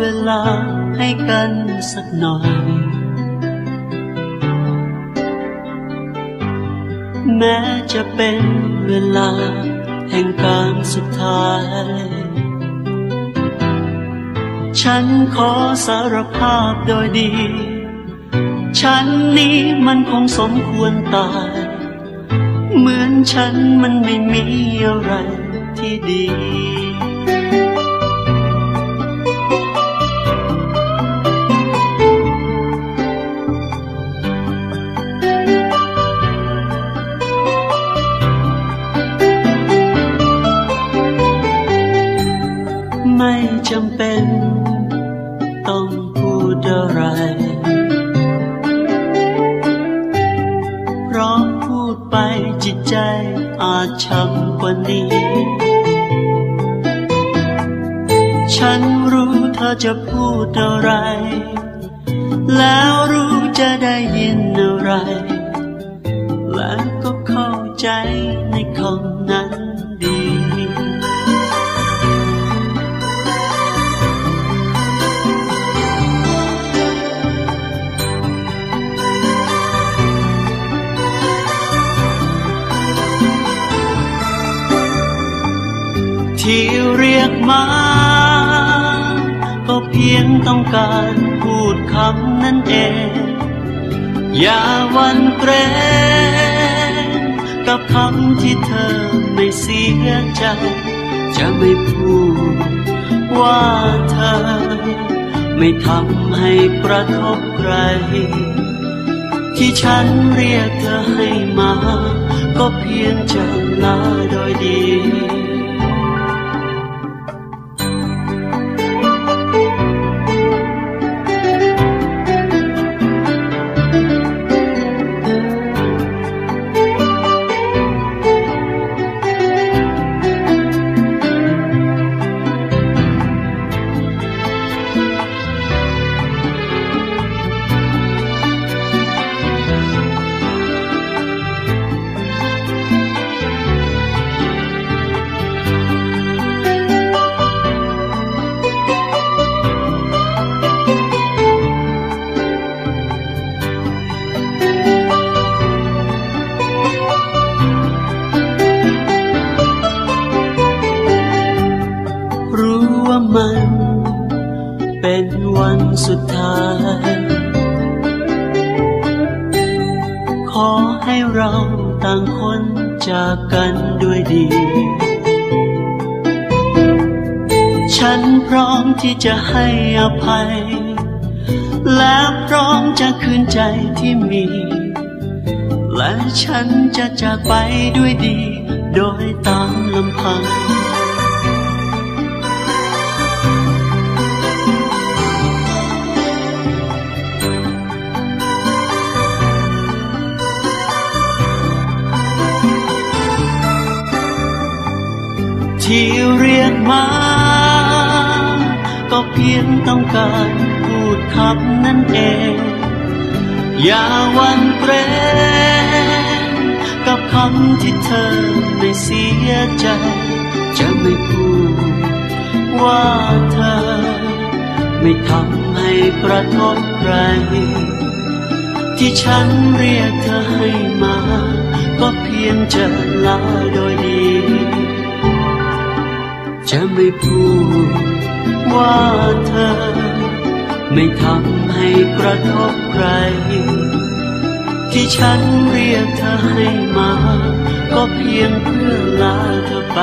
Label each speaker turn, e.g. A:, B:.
A: วลาให้กันสักหน่อย แม้จะเป็นเวลาแห่งการสุดท้าย ฉันขอสารภาพโดยดี ฉันนี้มันคงสมควรตาย เหมือนฉันมันไม่มีอะไรที่ดี เป็น ต้องพูดอะไร เพราะพูดไปจิตใจอาจช้ำกว่านี้ ฉันรู้เธอจะพูดอะไร แล้วรู้จะได้ยินอะไร และก็เข้าใจในคำนั้น ที่เรียกมา ก็เพียงต้องการพูดคำนั้นเอง อย่าวันเกรงกับคำที่เธอไม่เสียใจ จะไม่พูดว่าเธอ ไม่ทำให้กระทบใคร ที่ฉันเรียกเธอให้มา ก็เพียงจะลาโดยดี มัน เป็นวันสุดท้าย ขอให้เราต่างคนจากกันด้วยดี ฉันพร้อมที่จะให้อภัย และพร้อมจะคืนใจที่มี และฉันจะจากไปด้วยดี โดยตามลำพัง ที่เรียกมา ก็เพียงต้องการพูดคำนั้นเอง อย่าวันเกรงกับคำที่เธอไม่เสียใจ จะไม่พูดว่าเธอ ไม่ทำให้กระทบใคร ที่ฉันเรียกเธอให้มา ก็เพียงจะลาโดยดี จะไม่พูดว่าเธอ ไม่ทำให้กระทบใคร ที่ฉันเรียกเธอให้มา ก็เพียงเพื่อลาเธอไป